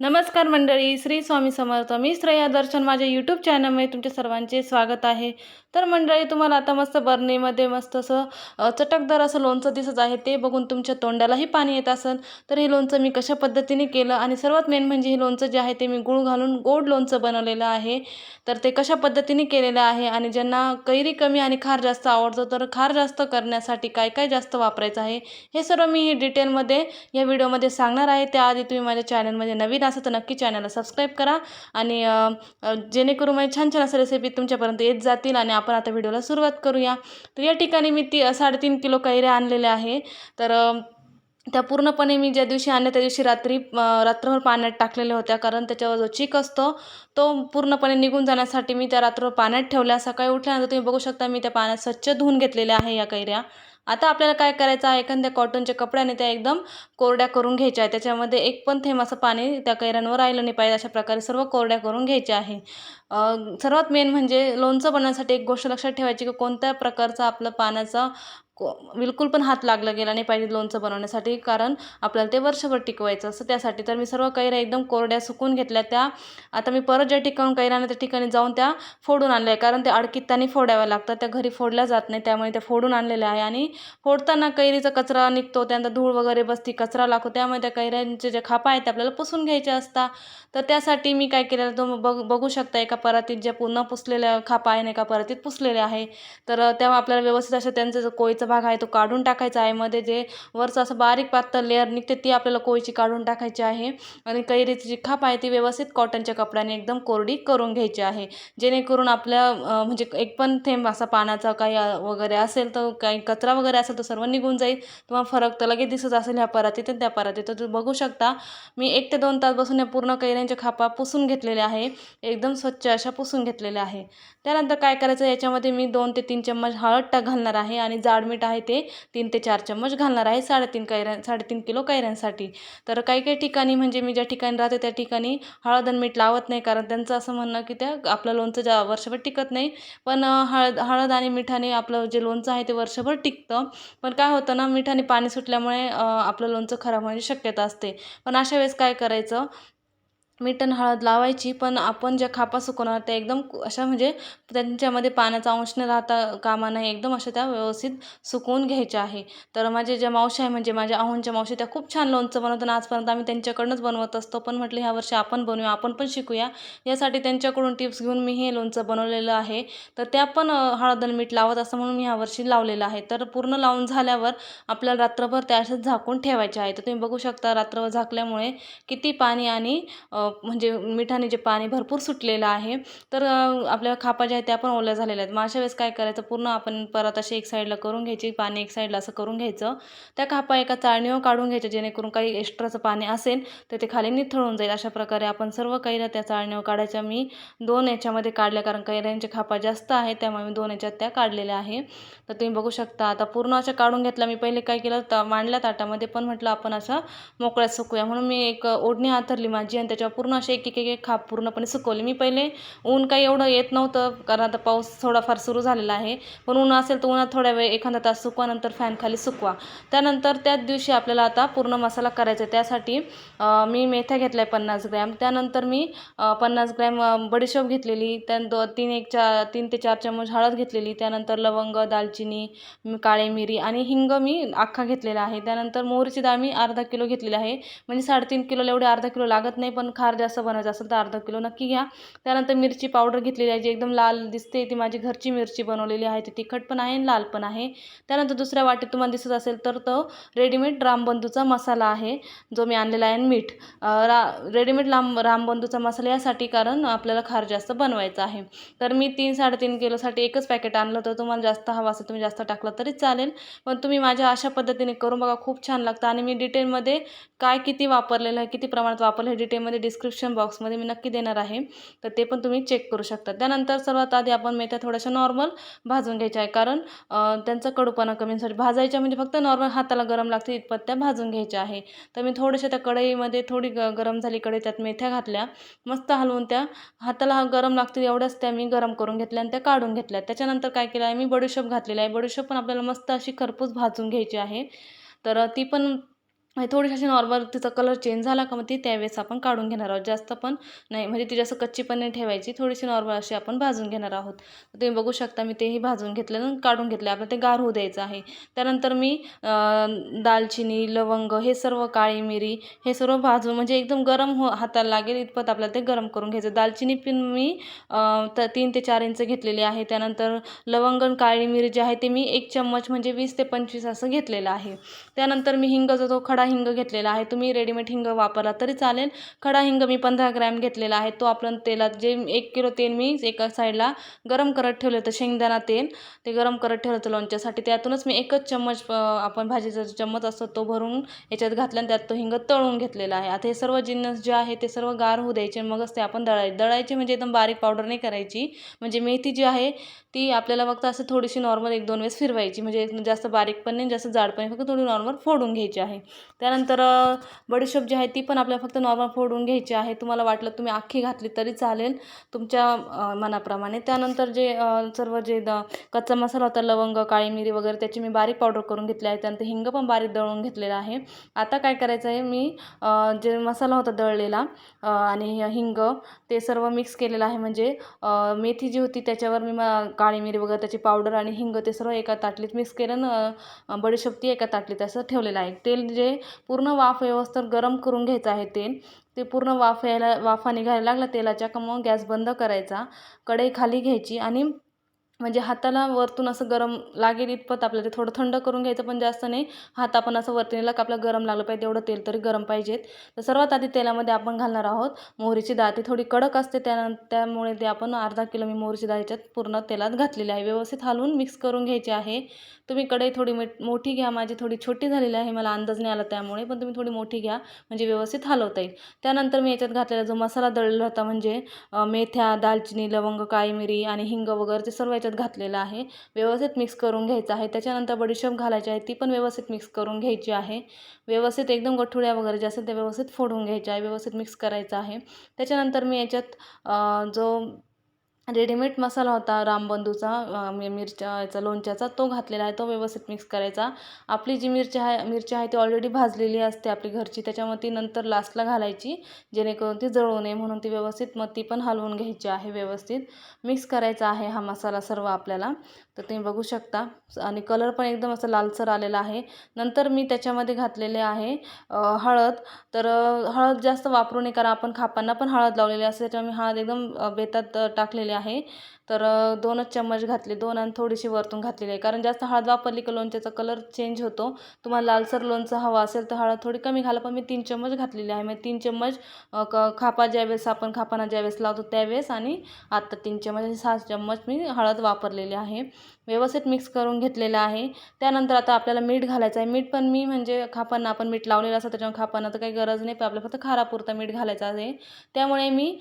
नमस्कार मंडळी श्री स्वामी समर्थ. मी श्रेया दर्शन. माझ्या यूट्यूब चॅनलमध्ये तुमच्या सर्वांचे स्वागत आहे. तर मंडळी तुम्हाला आता मस्त बर्नीमध्ये मस्त असं चटकदार असं लोणचं दिसत आहे. ते बघून तुमच्या तोंडालाही पाणी येत असेल तर हे लोणचं मी कशा पद्धतीने केलं आणि सर्वात मेन म्हणजे हे लोणचं जे आहे ते मी गूळ घालून गोड लोणचं बनवलेलं आहे. तर ते कशा पद्धतीने केलेलं आहे आणि ज्यांना कैरी कमी आणि खार जास्त आवडतो तर खार जास्त करण्यासाठी काय काय जास्त वापरायचं आहे हे सर्व मी हे डिटेलमध्ये या व्हिडिओमध्ये सांगणार आहे. त्याआधी तुम्ही माझ्या चॅनलमध्ये नवीन असं तर नक्की चॅनलला सबस्क्राईब करा. आणि जेणेकरून माझे छान छान असं रेसिपी तुमच्यापर्यंत येत जातील आणि आपण आता व्हिडिओला सुरुवात करूया. तर या ठिकाणी मी ती साडेतीन किलो कैऱ्या आणलेल्या आहे. तर त्या पूर्णपणे मी ज्या दिवशी आणल्या त्या दिवशी रात्री रात्रभर पाण्यात टाकलेल्या होत्या. कारण त्याच्यावर जो चिक असतो तो पूर्णपणे निघून जाण्यासाठी मी त्या रात्रभर पाण्यात ठेवल्या. सकाळी उठल्यानंतर तुम्ही बघू शकता मी त्या पाण्यात स्वच्छ धुवून घेतलेल्या आहे या कैऱ्या. आता आपल्याला काय करायचं आहे? एखाद्या कॉटनच्या कपड्याने त्या एकदम कोरड्या करून घ्यायच्या आहे त्याच्यामध्ये एक पण थेंब असं पाणी त्या कैऱ्यांवर राहिलं नाही पाहिजे. अशा प्रकारे सर्व कोरड्या करून घ्यायच्या आहे. सर्वात मेन म्हणजे लोणचं बनवण्यासाठी एक गोष्ट लक्षात ठेवायची की कोणत्या प्रकारचा आपलं पाण्याचा को बिलकुल पण हात लागला गेला नाही पाहिजे लोणचं बनवण्यासाठी. कारण आपल्याला ते वर्षभर टिकवायचं असं त्यासाठी तर मी सर्व कैऱ्या एकदम कोरड्या सुकून घेतल्या. त्या आता मी परत ज्या ठिकाणी कैऱ्या त्या ठिकाणी जाऊन त्या फोडून आणल्या आहे कारण त्या अडकित्ताने फोडाव्या लागतात. त्या घरी फोडल्या जात नाही त्यामुळे त्या फोडून आणलेल्या आहे. आणि फोडताना कैरीचा कचरा निघतो. त्यानंतर धूळ वगैरे बसती कचरा कचरा लागतो त्यामुळे त्या कैऱ्यांचे जे खापा आहेत ते आपल्याला पुसून घ्यायचे असतात तर त्यासाठी मी काय केलेलं तो बघ बघू शकता एका परातीत ज्या पुन्हा पुसलेल्या खापा आहे ना एका परातीत पुसलेल्या आहे. तर तेव्हा आपल्याला व्यवस्थित असं त्यांचा जो कोळीचा भाग आहे तो काढून टाकायचा आहे. मध्ये जे वरचं असं बारीक पातळ लेअर निघते ती आपल्याला कोळीची काढून टाकायची आहे. आणि कैरीची जी खाप आहे ती व्यवस्थित कॉटनच्या कपड्याने एकदम कोरडी करून घ्यायची आहे. जेणेकरून आपल्या म्हणजे एक पण थेंब असा पाण्याचा काही वगैरे असेल तर काही कचरा वगैरे असेल तर सर्व निघून जाईल. तुम्हाला फरक तर लगेच दिसत असेल ह्या परातीत. आणि त्या परातीत तिथं तुम्ही बघू शकता मी एक ते दोन तास बसून या पूर्ण कैऱ्यांच्या खापा पुसून घेतलेल्या आहे. एकदम स्वच्छ अशा पुसून घेतलेल्या आहे. त्यानंतर काय करायचं याच्यामध्ये मी दोन ते तीन चम्मच हळद टाक घालणार आहे आणि जाड मीठ आहे ते तीन ते चार चम्मच घालणार आहे साडेतीन कैऱ्या साडेतीन किलो कैऱ्यांसाठी. तर काही काही ठिकाणी म्हणजे मी ज्या ठिकाणी राहते त्या ठिकाणी हळद आणि मीठ लावत नाही कारण त्यांचं असं म्हणणं की त्या आपलं लोणचं ज्या वर्षभर टिकत नाही पण हळद हळद आणि मिठाने आपलं जे लोणचं आहे ते वर्षभर टिकतं. पण काय होतं ना मिठाने पाणी सुटल्यामुळे आपलं लोणचं खराब होण्याची म्हणजे शक्यता असते. पण अशा वेळेस काय करायचं? मीठ आणि हळद लावायची पण आपण ज्या खापा सुकवणार त्या एकदम अशा म्हणजे त्यांच्यामध्ये पाण्याचा अंश न राहता कामा नाही एकदम अशा त्या व्यवस्थित सुकवून घ्यायच्या आहे. तर माझे ज्या मावशी आहे म्हणजे माझ्या आहोंच्या मावशी त्या खूप छान लोणचं बनवतात. आणि आजपर्यंत आम्ही त्यांच्याकडनंच बनवत असतो पण म्हटलं ह्या वर्षी आपण बनवूया आपण पण शिकूया. यासाठी त्यांच्याकडून टिप्स घेऊन मी हे लोणचं बनवलेलं आहे. तर त्या पण हळद आणि मीठ लावत असं म्हणून मी ह्या वर्षी लावलेलं आहे. तर पूर्ण लावून झाल्यावर आपल्याला रात्रभर त्या अशाच झाकून ठेवायचे आहे. तर तुम्ही बघू शकता रात्रभर झाकल्यामुळे किती पाणी आणि म्हणजे मिठाने जे पाणी भरपूर सुटलेलं आहे तर आपल्या खापा ज्या आहेत त्या पण ओल्या झालेल्या आहेत. मग अशा वेळेस काय करायचं? पूर्ण आपण परत असे एक साईडला करून घ्यायची पाणी एक साईडला असं करून घ्यायचं. त्या खापा एका चाळणीवर काढून घ्यायच्या जेणेकरून काही एक्स्ट्राचं पाणी असेल तर ते खाली निथळून जाईल. अशा प्रकारे आपण सर्व कैऱ्या त्या चाळणीवर काढायच्या. मी दोन याच्यामध्ये काढल्या कारण कैऱ्यांच्या खापा जास्त आहेत त्यामुळे मी दोन याच्यात त्या काढलेल्या आहे. तर तुम्ही बघू शकता आता पूर्ण अशा काढून घेतला मी पहिले काय केलं तर मांडल्या ताटामध्ये पण म्हटलं आपण असं मोकळ्यात सुकूया. म्हणून मी एक ओढणी आथरली माझी आणि त्याच्यावर पूर्ण असे एक एक एक खाप पूर्णपणे सुकवले. मी पहिले ऊन काही एवढं येत नव्हतं कारण आता पाऊस थोडाफार सुरू झालेला आहे. पण ऊन असेल तर उन्हात थोड्या वेळ एखादा तास सुकवा नंतर फॅन खाली सुकवा. त्यानंतर त्याच दिवशी आपल्याला आता पूर्ण मसाला करायचा आहे. त्यासाठी मी मेथ्या घेतल्या आहे पन्नास ग्रॅम. त्यानंतर मी पन्नास ग्रॅम बडीशोप घेतलेली. त्यान दो तीन एक चार तीन ते चार चम्मच हळद घेतलेली. त्यानंतर लवंग दालचिनी काळे काळी मिरी आणि हिंग मी अख्खा घेतलेला आहे. त्यानंतर मोहरीची डाळ मी अर्धा किलो घेतलेली आहे. म्हणजे साडेतीन किलोला एवढे अर्धा किलो लागत नाही पण खा खार जास्त बनायचं असेल तर अर्धा किलो नक्की घ्या. त्यानंतर मिरची पावडर घेतलेली आहे जी एकदम लाल दिसते. ती माझी घरची मिरची बनवलेली आहे. ती तिखट पण आहे आणि लाल पण आहे. त्यानंतर दुसऱ्या वाटीत तुम्हाला दिसत असेल तर तो रेडीमेड रामबंधूचा मसाला आहे जो मी आणलेला आहे आणि मीठ. रा रेडीमेड लांब रामबंधूचा मसाला यासाठी कारण आपल्याला खार जास्त बनवायचा आहे. तर मी तीन साडेतीन किलोसाठी एकच पॅकेट आणलं तर तुम्हाला जास्त हवा असेल तुम्ही जास्त टाकलं तरी चालेल. पण तुम्ही माझ्या अशा पद्धतीने करून बघा खूप छान लागतं. आणि मी डिटेलमध्ये काय किती वापरलेलं आहे किती प्रमाणात वापरलं हे डिटेलमध्ये डिस्क्रिप्शन बॉक्समध्ये मी नक्की देणार आहे. तर ते पण तुम्ही चेक करू शकता. त्यानंतर सर्वात आधी आपण मेथ्या थोड्याशा नॉर्मल भाजून घ्यायच्या आहे कारण त्यांचा कडूपणा कमीसाठी भाजायच्या म्हणजे फक्त नॉर्मल हाताला गरम लागते इतपत त्या भाजून घ्यायच्या आहे. तर मी थोड्याशा त्या कढईमध्ये थोडी ग गरम झाली कढई त्यात मेथ्या घातल्या. मस्त हलवून त्या हाताला गरम लागतील एवढ्याच त्या मी गरम करून घेतल्या आणि त्या काढून घेतल्या. त्याच्यानंतर काय केलं आहे? मी बडीशोप घातलेला आहे. बडीशोप पण आपल्याला मस्त अशी खरपूस भाजून घ्यायची आहे. तर ती पण थोडीशी अशी नॉर्मल तिचा कलर चेंज झाला का मग ती त्यावेळेस आपण काढून घेणार आहोत. जास्त पण नाही म्हणजे ती जास्त कच्ची पण नाही ठेवायची. थोडीशी नॉर्मल अशी आपण भाजून घेणार आहोत. तुम्ही बघू शकता मी तेही भाजून घेतलं काढून घेतले आपलं ते गार होऊ द्यायचं आहे. त्यानंतर मी दालचिनी लवंग हे सर्व काळी मिरी हे सर्व भाजून म्हणजे एकदम गरम हो हाताला लागेल इतपत आपल्याला ते गरम करून घ्यायचं. दालचिनी पण मी तर तीन ते चार इंच घेतलेली आहे. त्यानंतर लवंग काळी मिरी जे आहे ते मी एक चम्मच म्हणजे वीस ते पंचवीस असं घेतलेलं आहे. त्यानंतर मी हिंग जो तो खडा हिंग घेतलेला आहे. तुम्ही रेडीमेड हिंग वापरला तरी चालेल. खडा हिंग मी पंधरा ग्रॅम घेतलेला आहे. तो आपण तेलात जे एक किलो तेल मी एका साईडला गरम करत ठेवलं होतं शेंगदाणा तेल. ते गरम करत ठेवलं होतं लोणच्यासाठी. त्यातूनच मी एकच चम्मच आपण भाजीचा जो चम्मच असतो तो भरून याच्यात घातला आणि त्यात तो हिंग तळून घेतलेला आहे. आता हे सर्व जिन्नस जे आहे ते सर्व गार होऊ द्यायचे. मगच ते आपण दळायचे दळायचे म्हणजे एकदम बारीक पावडर नाही करायची. म्हणजे मेथी जी आहे ती आपल्याला फक्त असं थोडीशी नॉर्मल एक दोन वेळेस फिरवायची. म्हणजे जास्त बारीक पण नाही जास्त जाड पण नाही. फक्त थोडी नॉर्मल फोडून घ्यायची आहे. त्यानंतर बडीशोप जी आहे ती पण आपल्याला फक्त नॉर्मल फोडून घ्यायची आहे. तुम्हाला वाटलं तुम्ही अख्खी घातली तरी चालेल तुमच्या मनाप्रमाणे. त्यानंतर जे सर्व जे द कच्चा मसाला होता लवंग काळी मिरी वगैरे त्याची मी बारीक पावडर करून घेतली आहे. त्यानंतर हिंग पण बारीक दळून घेतलेलं आहे. आता काय करायचं आहे मी जे मसाला होता दळलेला आणि हिंग ते सर्व मिक्स केलेलं आहे. म्हणजे मेथी जी होती त्याच्यावर मी म काळी मिरी वगैरे त्याची पावडर आणि हिंग ते सर्व एका ताटलीत मिक्स केलं न बडीशोप ती एका ताटलीत असं ठेवलेलं आहे. तेल जे पूर्ण वाफ व्यवस्थित गरम करून घ्यायचं आहे तेल. ते पूर्ण वाफ यायला वाफा निघायला लागला तेलाच्या का मग गॅस बंद करायचा. कढई खाली घ्यायची आणि म्हणजे हाताला वरतून असं गरम लागेल इतपत आपल्याला ते थोडं थंड करून घ्यायचं पण जास्त नाही. हात आपण असं वरती नेला की आपलं गरम लागलं पाहिजे तेवढं तेल तरी गरम पाहिजेत. तर सर्वात आधी तेलामध्ये आपण घालणार आहोत मोहरीची डाळ. ती थोडी कडक असते त्या त्यामुळे ते आपण अर्धा किलो मी मोहरीची डाळ याच्यात पूर्ण तेलात घातलेली आहे. व्यवस्थित हलवून मिक्स करून घ्यायची आहे. तुम्ही कढई थोडी मोठी घ्या. माझी थोडी छोटी झालेली आहे मला अंदाज नाही आला त्यामुळे पण तुम्ही थोडी मोठी घ्या. म्हणजे व्यवस्थित हलवता येईल. त्यानंतर मी याच्यात घातलेला जो मसाला दळलेला होता म्हणजे मेथ्या दालचिनी लवंग काळी मिरी आणि हिंग वगैरे ते सर्व याच्यात घातलेलं आहे. व्यवस्थित मिक्स करून घ्यायचं आहे. त्याच्यानंतर बडीशेप घालायची आहे. ती पण व्यवस्थित मिक्स करून घ्यायची आहे. व्यवस्थित एकदम गठुड्या वगैरे जे असेल त्या व्यवस्थित फोडून घ्यायच्या आहे. व्यवस्थित मिक्स करायचं आहे. त्याच्यानंतर मी याच्यात जो रेडीमेड मसाला होता रामबंधूचा मिरच्या याचा लोणच्याचा तो घातलेला आहे तो व्यवस्थित मिक्स करायचा. आपली जी मिरची आहे मिरची आहे ती ऑलरेडी भाजलेली असते आपली घरची त्याच्यामध्ये ती नंतर लास्टला घालायची जेणेकरून ती जळू नये म्हणून ती व्यवस्थित मग ती पण हलवून घ्यायची आहे व्यवस्थित. मिक्स करायचा आहे हा मसाला सर्व आपल्याला. तर तुम्ही बघू शकता. आणि कलर पण एकदम असं लालसर आलेला आहे. नंतर मी त्याच्यामध्ये घातलेले आहे हळद. तर हळद जास्त वापरू नये कारण आपण खापांना पण हळद लावलेली असते त्याच्यामुळे हळद एकदम बेतात टाकलेली आहे आहे. तर दोनच चम्मच घातले दोन आणि थोडीशी वरतून घातलेली आहे. कारण जास्त हळद वापरली की लोणच्याचा कलर चेंज होतो. तुम्हाला लालसर लोणचं हवं असेल तर हळद थोडी कमी घाला. पण मी तीन चम्मच घातलेली आहे. मग तीन चम्मच क खापा ज्यावेळेस आपण खापाना ज्यावेळेस लावतो त्यावेळेस आणि आत्ता तीन चम्मच आणि सहा चम्मच मी हळद वापरलेली आहे. व्यवस्थित मिक्स करून घेतलेलं आहे. त्यानंतर आता आपल्याला मीठ घालायचं आहे. मीठ पण मी म्हणजे खापांना आपण मीठ लावलेलं असतं. त्याच्यामुळे खापांना तर काही गरज नाही. पण आपल्याला फक्त खारापुरता मीठ घालायचं आहे. त्यामुळे मी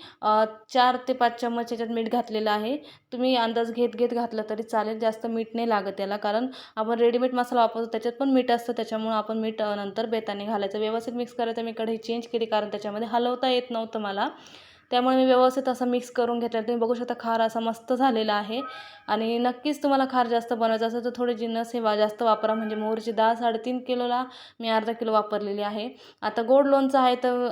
चार ते पाच चम्मच याच्यात मीठ घातलेलं आहे. तुम्ही अंदाज घेत घेत घातलं तरी चालेल जास्त मीठ नाही लागत त्याला. कारण आपण रेडीमेड मसाला वापरतो त्याच्यात पण मीठ असतं त्याच्यामुळं आपण मीठ नंतर बेताने घालायचं. व्यवस्थित मिक्स करायचं मी कढई चेंज केली कारण त्याच्यामध्ये हलवता येत नव्हतं मला. त्यामुळे मी व्यवस्थित असं मिक्स करून घेतलं तुम्ही बघू शकता खार असा मस्त झालेला आहे. आणि नक्कीच तुम्हाला खार जास्त बनवायचं असेल तर थोडे जिन्नस हे वा जास्त वापरा. म्हणजे मोहरीची डाळ साडेतीन किलोला मी अर्धा किलो वापरलेली आहे. आता गोड लोणचं आहे तर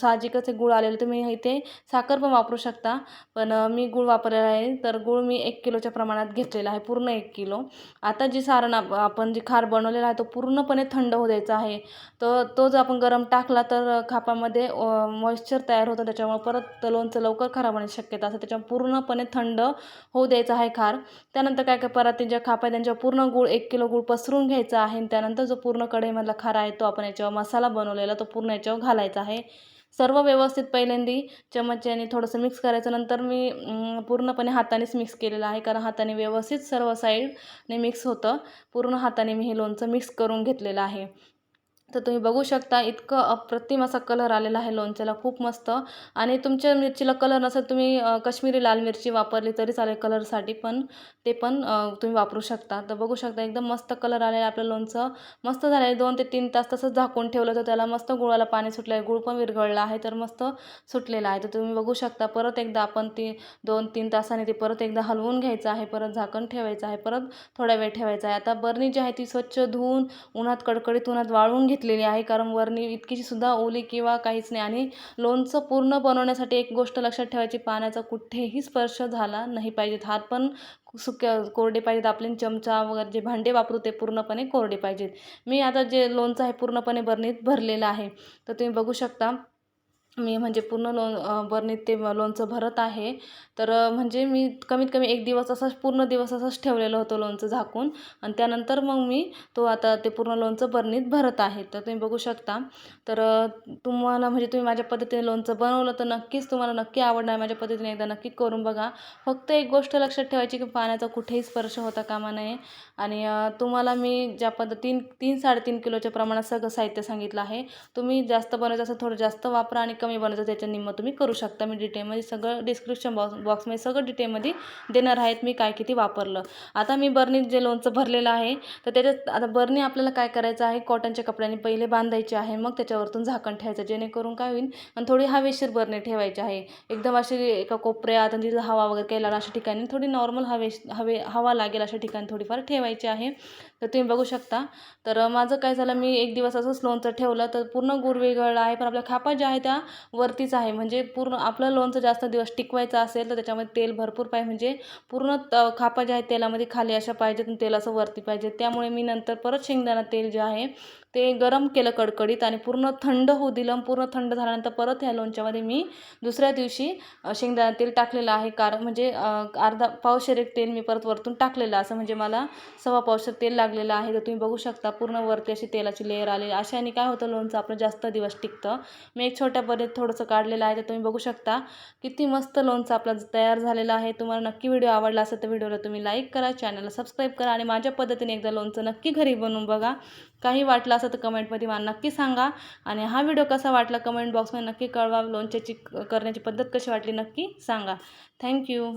साहजिकच हे गूळ आलेलं. तुम्ही इथे साखर पण वापरू शकता. पण मी गूळ वापरलेला आहे. तर गूळ मी एक किलोच्या प्रमाणात घेतलेला आहे. पूर्ण एक किलो. आता जी सारण आपण जी खार बनवलेला आहे तो पूर्णपणे थंड होऊ द्यायचा आहे. तर तो जर आपण गरम टाकला तर खापामध्ये मॉइश्चर तयार होतं. त्याच्यामुळे परत लोणचं लवकर खराब होण्याची शक्यता असते. त्याच्यामुळे पूर्णपणे थंड होऊ द्यायचं आहे खार त्यानंतर काय काय परत ज्या खापा त्यांच्यावर पूर्ण गूळ एक किलो गूळ पसरून घ्यायचा आहे. आणि त्यानंतर जो पूर्ण कढईमधला खारा आहे तो आपण याच्यावर मसाला बनवलेला तो पूर्ण याच्यावर घालायचा आहे. सर्व व्यवस्थित पहिल्यांदी चमच्याने थोडंसं मिक्स करायचं. नंतर मी पूर्णपणे हातानेच मिक्स केलेलं आहे. कारण हाताने व्यवस्थित सर्व साईडने मिक्स होतं. पूर्ण हाताने मी हे लोणचं मिक्स करून घेतलेलं आहे. तर तुम्ही बघू शकता इतकं अप्रतिम असा कलर आलेला आहे लोणच्याला खूप मस्त. आणि तुमच्या मिरचीला कलर नसेल तुम्ही कश्मीरी लाल मिरची वापरली तरी चालेल कलरसाठी पण ते पण तुम्ही वापरू शकता. तर बघू शकता एकदम मस्त कलर आलेला आपलं लोणचं. मस्त झालं आहे दोन ते तीन तास तसंच झाकून ठेवलं तर त्याला मस्त गुळाला पाणी सुटलं आहे गुळ पण विरघळलं आहे तर मस्त सुटलेलं आहे. तर तुम्ही बघू शकता परत एकदा आपण ती दोन तीन तासाने ते परत एकदा हलवून घ्यायचं आहे परत झाकण ठेवायचं आहे परत थोडा वेळ ठेवायचा आहे. आता बरणी जी आहे ती स्वच्छ धुवून उन्हात कडकडीत उन्हात वाळवून घेत घेतलेली आहे. कारण वरणी इतकीशी सुद्धा ओली किंवा काहीच नाही. आणि लोणचं पूर्ण बनवण्यासाठी एक गोष्ट लक्षात ठेवायची पाण्याचा कुठेही स्पर्श झाला नाही पाहिजेत हात पण सुक्या कोरडे पाहिजेत. आपले चमचा वगैरे जे भांडे वापरू ते पूर्णपणे कोरडे पाहिजेत. मी आता जे लोणचं आहे पूर्णपणे बरणीत भरलेलं आहे. तर तुम्ही बघू शकता मी म्हणजे पूर्ण लोन बरणीत ते लोणचं भरत आहे. तर म्हणजे मी कमीत कमी एक दिवस असाच पूर्ण दिवस असंच ठेवलेलं होतं लोणचं झाकून. आणि त्यानंतर मग मी तो आता ते पूर्ण लोणचं बरणीत भरत आहे. तर तुम्ही बघू शकता. तर तुम्हाला म्हणजे तुम्ही माझ्या पद्धतीने लोणचं बनवलं तर नक्कीच तुम्हाला नक्की आवडणार. माझ्या पद्धतीने एकदा नक्की करून बघा. फक्त एक गोष्ट लक्षात ठेवायची की पाण्याचा कुठेही स्पर्श होता कामा नये. आणि तुम्हाला मी ज्या पद्धतीन तीन साडेतीन किलोच्या प्रमाणात सगळं साहित्य सांगितलं आहे. तुम्ही जास्त बनवायचं असं थोडं जास्त वापरा आणि कमी बनवायचं त्याच्या निम्म तुम्ही करू शकता. मी डिटेलमध्ये सगळं डिस्क्रिप्शन बॉक्स बॉक्समध्ये सगळं डिटेलमध्ये देणार आहेत मी काय किती वापरलं. आता मी बर्नीत जे लोणचं भरलेलं आहे तर त्याच्यात आता बर्नी आपल्याला काय करायचं आहे? कॉटनच्या कपड्याने पहिले बांधायचे आहे मग त्याच्यावरतून झाकण ठेवायचं जेणेकरून काय होईल? आणि थोडी हवेशीर बर्नी ठेवायची आहे. एकदम अशी एका कोपऱ्यात आणि तिथं हवा वगैरे काही लागणार अशा ठिकाणी थोडी नॉर्मल हवे हवे हवा लागेल अशा ठिकाणी थोडीफार ठेवायची आहे. तर तुम्ही बघू शकता. तर माझं काय झालं मी एक दिवस असंच लोणचं ठेवलं तर पूर्ण गुर वेगळं आहे पण आपल्या खापा ज्या आहे त्या वरतीच आहे. म्हणजे पूर्ण आपलं लोणचं जास्त दिवस टिकवायचं असेल तर त्याच्यामध्ये तेल भरपूर पाहिजे. म्हणजे पूर्ण त खापा ज्या आहेत तेलामध्ये खाली अशा पाहिजेत आणि तेल असं वरती पाहिजे. त्यामुळे मी नंतर परत शेंगदाणा तेल जे आहे ते गरम केलं कडकडीत आणि पूर्ण थंड होऊ दिलं. पूर्ण थंड झाल्यानंतर परत ह्या लोणच्यामध्ये मी दुसऱ्या दिवशी शेंगदाणा तेल टाकलेलं आहे. कारण म्हणजे अर्धा पावशेर एक तेल मी परत वरतून टाकलेलं. असं म्हणजे मला सव्वा पावशेर तेल लागलेलं आहे. तर तुम्ही बघू शकता पूर्ण वरती अशी तेलाची लेअर आलेली. अशाने काय होतं लोणचं आपलं जास्त दिवस टिकतं. मी एक छोट्या पद्धत थोडंसं काढलेलं आहे. तर तुम्ही बघू शकता किती मस्त लोणचं आपलं तयार झालेलं आहे. तुम्हाला नक्की व्हिडिओ आवडला असेल तर व्हिडिओला तुम्ही लाईक करा चॅनलला सबस्क्राईब करा आणि माझ्या पद्धतीने एकदा लोणचं नक्की घरी बनवून बघा. काही वाटलं असं तर कमेंटमध्ये मला नक्की सांगा. आणि हा व्हिडिओ कसा वाटला कमेंट बॉक्समध्ये नक्की कळवा. लोणच्याची करण्याची पद्धत कशी वाटली नक्की सांगा. थँक्यू.